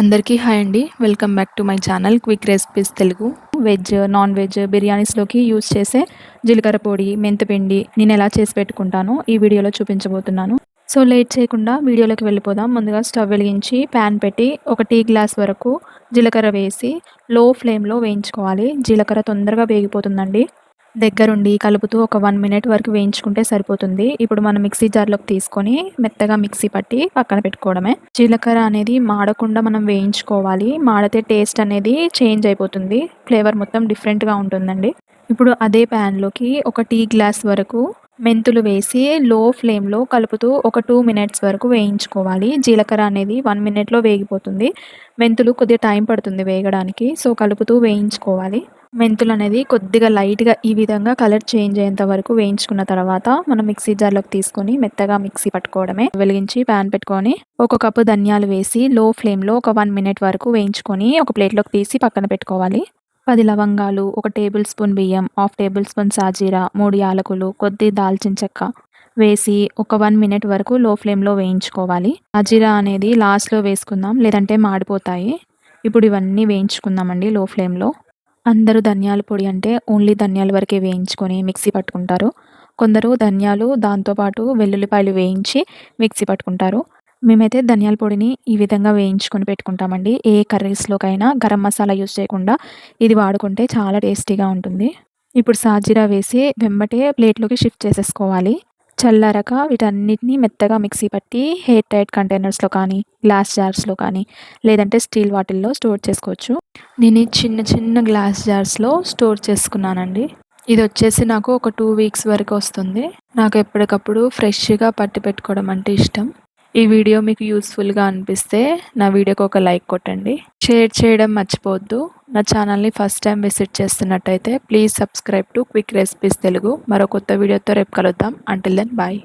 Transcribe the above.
అందరికీ హాయ్ అండి. Welcome back to my channel quick recipes Telugu veg non veg బిర్యానీస్లోకి use చేసే జీలకర్ర పొడి మెంతిపిండి నేను ఎలా చేసి పెట్టుకుంటానో ఈ వీడియోలో చూపించబోతున్నాను. సో లేట్ చేయకుండా వీడియోలోకి వెళ్ళిపోదాం. ముందుగా స్టవ్ వెలిగించి ప్యాన్ పెట్టి ఒక టీ గ్లాస్ వరకు జీలకర్ర వేసి లో ఫ్లేమ్లో వేయించుకోవాలి. జీలకర్ర తొందరగా వేగిపోతుందండి. దగ్గరుండి కలుపుతూ ఒక వన్ మినిట్ వరకు వేయించుకుంటే సరిపోతుంది. ఇప్పుడు మనం మిక్సీ జార్లోకి తీసుకొని మెత్తగా మిక్సీ పట్టి పక్కన పెట్టుకోవడమే. జీలకర్ర అనేది మాడకుండా మనం వేయించుకోవాలి. మాడితే టేస్ట్ అనేది చేంజ్ అయిపోతుంది. ఫ్లేవర్ మొత్తం డిఫరెంట్గా ఉంటుందండి. ఇప్పుడు అదే ప్యాన్లోకి ఒక టీ గ్లాస్ వరకు మెంతులు వేసి లో ఫ్లేమ్లో కలుపుతూ ఒక టూ మినిట్స్ వరకు వేయించుకోవాలి. జీలకర్ర అనేది వన్ మినిట్లో వేగిపోతుంది. మెంతులు కొద్దిగా టైం పడుతుంది వేగడానికి. సో కలుపుతూ వేయించుకోవాలి. మెంతులు అనేది కొద్దిగా లైట్గా ఈ విధంగా కలర్ చేంజ్ అయ్యేంత వరకు వేయించుకున్న తర్వాత మనం మిక్సీ జార్లోకి తీసుకొని మెత్తగా మిక్సీ పట్టుకోవడమే. వెలిగించి ప్యాన్ పెట్టుకొని ఒక కప్పు ధనియాలు వేసి లో ఫ్లేమ్లో ఒక వన్ మినిట్ వరకు వేయించుకొని ఒక ప్లేట్లోకి తీసి పక్కన పెట్టుకోవాలి. పది లవంగాలు ఒక టేబుల్ స్పూన్ బియ్యం హాఫ్ టేబుల్ స్పూన్ సాజీరా మూడు యాలకులు కొద్ది దాల్చిన చెక్క వేసి ఒక వన్ మినిట్ వరకు లో ఫ్లేమ్లో వేయించుకోవాలి. సాజీరా అనేది లాస్ట్లో వేసుకుందాం లేదంటే మాడిపోతాయి. ఇప్పుడు ఇవన్నీ వేయించుకుందామండి లో ఫ్లేమ్లో. అందరూ ధనియాల పొడి అంటే ఓన్లీ ధనియాల వరకే వేయించుకొని మిక్సీ పట్టుకుంటారు. కొందరు ధనియాలు దాంతోపాటు వెల్లుల్లిపాయలు వేయించి మిక్సీ పట్టుకుంటారు. మేమైతే ధనియాల పొడిని ఈ విధంగా వేయించుకొని పెట్టుకుంటామండి. ఏ కర్రీస్లోకైనా గరం మసాలా యూస్ చేయకుండా ఇది వాడుకుంటే చాలా టేస్టీగా ఉంటుంది. ఇప్పుడు సాజీరా వేసి వెంబటే ప్లేట్లోకి షిఫ్ట్ చేసేసుకోవాలి. చల్లారక వీటన్నిటిని మెత్తగా మిక్సీ పట్టి హెయిర్ టైట్ కంటైనర్స్లో కానీ గ్లాస్ జార్స్లో కానీ లేదంటే స్టీల్ వాటిల్లో స్టోర్ చేసుకోవచ్చు. నేను చిన్న చిన్న గ్లాస్ జార్స్లో స్టోర్ చేసుకున్నానండి. ఇది వచ్చేసి నాకు ఒక టూ వీక్స్ వరకు వస్తుంది. నాకు ఎప్పటికప్పుడు ఫ్రెష్గా పట్టి పెట్టుకోవడం అంటే ఇష్టం. ఈ వీడియో మీకు యూస్ఫుల్గా అనిపిస్తే నా వీడియోకి ఒక లైక్ కొట్టండి. షేర్ చేయడం మర్చిపోవద్దు. నా ఛానల్ని first time visit చేస్తున్నట్టయితే please subscribe to quick recipes Telugu. మరో కొత్త వీడియోతో రేపు కలుద్దాం. Until then bye